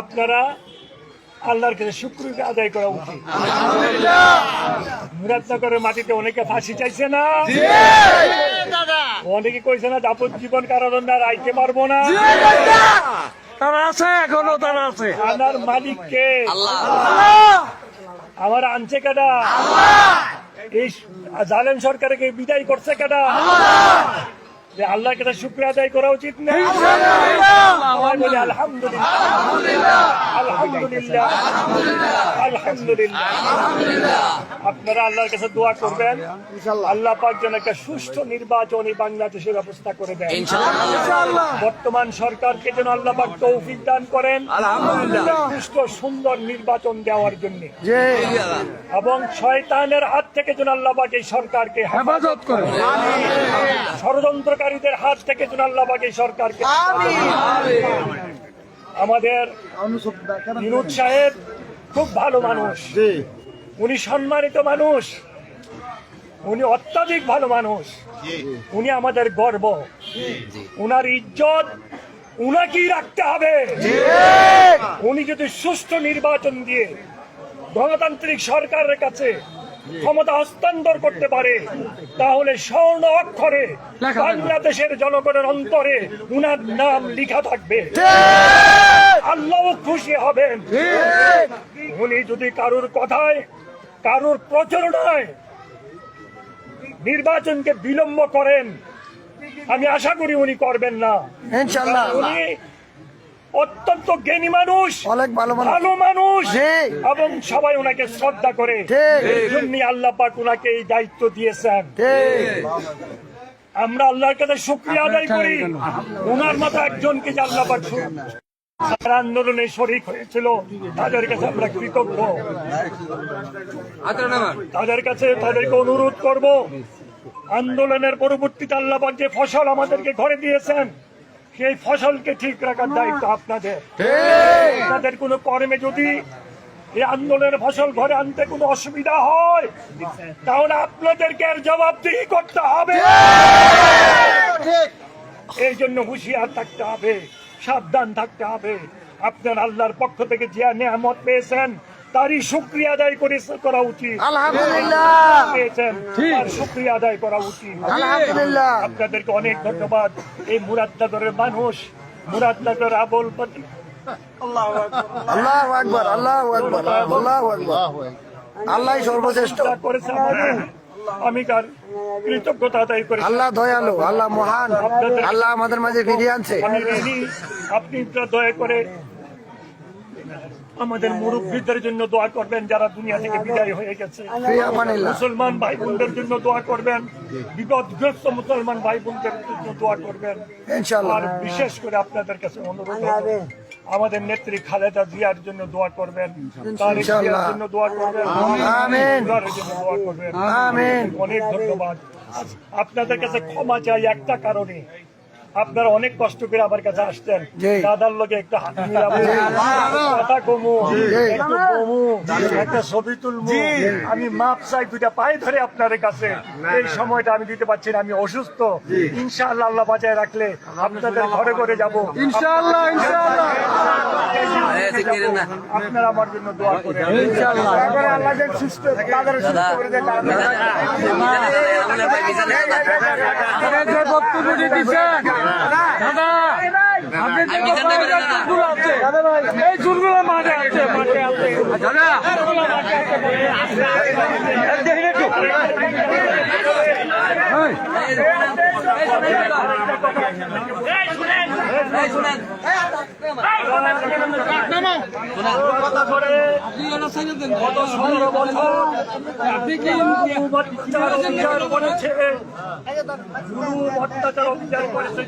আপনারা আল্লাহর কাছে শুক্রকে আদায় করা উচিত। মুরাদনগরের মাটিতে অনেকে ফাঁসি চাইছে না? অনেকে কইছে না যাবজ্জীবন কারাদণ্ড আর আইতে পারব না। তারা আছে এখনও তারা আছে। আনার মালিককে আমার আনছে কেডা? এই জালেম সরকারকে বিদায় করছে কেডা? যে আল্লাহর কাছে শুক্র আদায় করা উচিত না। আলহামদুলিল্লাহ। আলহামদুলিল্লাহ। আলহামদুলিল্লাহ। আপনারা আল্লাহর কাছে দোয়া করবেন। আল্লাহ পাক যেন একটা সুষ্ঠু নির্বাচন এই বাংলাদেশে ব্যবস্থা করে দেন। বর্তমান সরকারকে যেন আল্লাহ পাক তৌফিক দান করেন। সুষ্ঠু সুন্দর নির্বাচন দেওয়ার জন্য। এবং শয়তানের হাত থেকে যেন আল্লাহ পাক এই সরকারকে হেফাজত করে ষড়যন্ত্রকারীদের হাত থেকে যেন আল্লাহ পাক এই সরকারকে আমাদের বিনোদ সাহেব খুব ভালো মানুষ। উনি সম্মানিত মানুষ। উনি অত্যাধিক ভালো মানুষ। উনি আমাদের গর্ব। উনার ইজ্জত উনাকেই রাখতে হবে। উনি যদি সুষ্ঠু নির্বাচন দিয়ে গণতান্ত্রিক সরকারের কাছে ক্ষমতা হস্তান্তর করতে পারে তাহলে স্বর্ণ অক্ষরে বাংলাদেশের জনগণের অন্তরে উনার নাম লিখা থাকবে। আল্লাহ খুশি হবেন। উনি যদি কারুর কথায় কারুর প্রচারণায় নির্বাচনকে বিলম্ব করেন আমি আশা করি উনি করবেন না। ইনশাল্লাহ উনি অত্যন্ত জ্ঞানী মানুষ অনেক ভালো ভালো মানুষ। এবং সবাই ওনাকে শ্রদ্ধা করে। জন্যই আল্লাহ পাক ওনাকে এই দায়িত্ব দিয়েছেন। আমরা আল্লাহর কাছে শুক্রিয়া আদায় করি। ওনার মতো একজনকে যে আল্লাহ পাক আন্দোলনে শরিক হয়েছিল তাদের কাছে আমরা কৃতজ্ঞ। তাদের কাছে তাদেরকে অনুরোধ করব আন্দোলনের পরবর্তীতে আল্লাহ পাক যে ফসল আমাদেরকে ঘরে দিয়েছেন সেই ফসলকে ঠিক রাখার দায়িত্ব আপনাদের। আপনাদের কোনো কর্মে যদি এই আন্দোলনের ফসল ঘরে আনতে কোনো অসুবিধা হয় তাহলে আপনাদেরকে এর জবাবদিহি করতে হবে। এই জন্য হুঁশিয়ার থাকতে হবে সাবধান থাকতে হবে। আপনার আল্লাহর পক্ষ থেকে যে নেয়ামত পেয়েছেন তারই শুক্রিয়া আদায় করে করা উচিত। আলহামদুলিল্লাহ। পেয়েছেন তার শুক্রিয়া আদায় করা উচিত। আলহামদুলিল্লাহ। আপনাদেরকে অনেক ধন্যবাদ। এই মুরাদনগরের মানুষ মুরাদনগর আবল পাতি আল্লাহ আকবর আল্লাহ আকবর আল্লাহ আকবর আল্লাহ সর্বশ্রেষ্ঠ। যা করেছে আমি কার কৃতজ্ঞতা আদায় করি আল্লাহ দয়ালু আল্লাহ মহান। আল্লাহ আমাদের মাঝে ফিরিয়ে আনছে। আমি আপনি দয়া করে আমাদের মুরব্বীদের জন্য দোয়া করবেন যারা দুনিয়া থেকে বিদায় হয়ে গেছে। মুসলমান ভাই বোনদের জন্য দোয়া করবেন বিপদগ্রস্ত মুসলমান ভাই বোনদের জন্য দোয়া করবেন। আর বিশেষ করে আপনাদের কাছে অনুরোধ আমাদের নেত্রী খালেদা জিয়ার জন্য দোয়া করবেন তার জন্য দোয়া করবেন দোয়া করবেন। অনেক ধন্যবাদ। আপনাদের কাছে ক্ষমা চাই একটা কারণে। আপনারা অনেক কষ্ট করে আমার কাছে আসতেন দাদার লোকে একটা হাত মিলাবো কথা কমু একটু কমু একটা ছবি তুলবো আমি মাপ চাই দুইটা পায়ে ধরে আপনাদের কাছে এই সময়টা আমি দিতে পারছি না আমি অসুস্থ ইনশাআল্লাহ আল্লাহ বাঁচায় রাখলে আপনাদের ঘরে ঘরে যাব ইনশাআল্লাহ ইনশাআল্লাহ আপনারা আমার জন্য দোয়া করে আল্লাহ যেন সুস্থ তাদের সুস্থ করে দেন বক্তব্যটি দিচ্ছেন দাদা এই চুলগুলো মাঠে আছে মাঠে আছে দাদা দেখেন একটু ষোলো বছর অত্যাচার অবিচার করেছে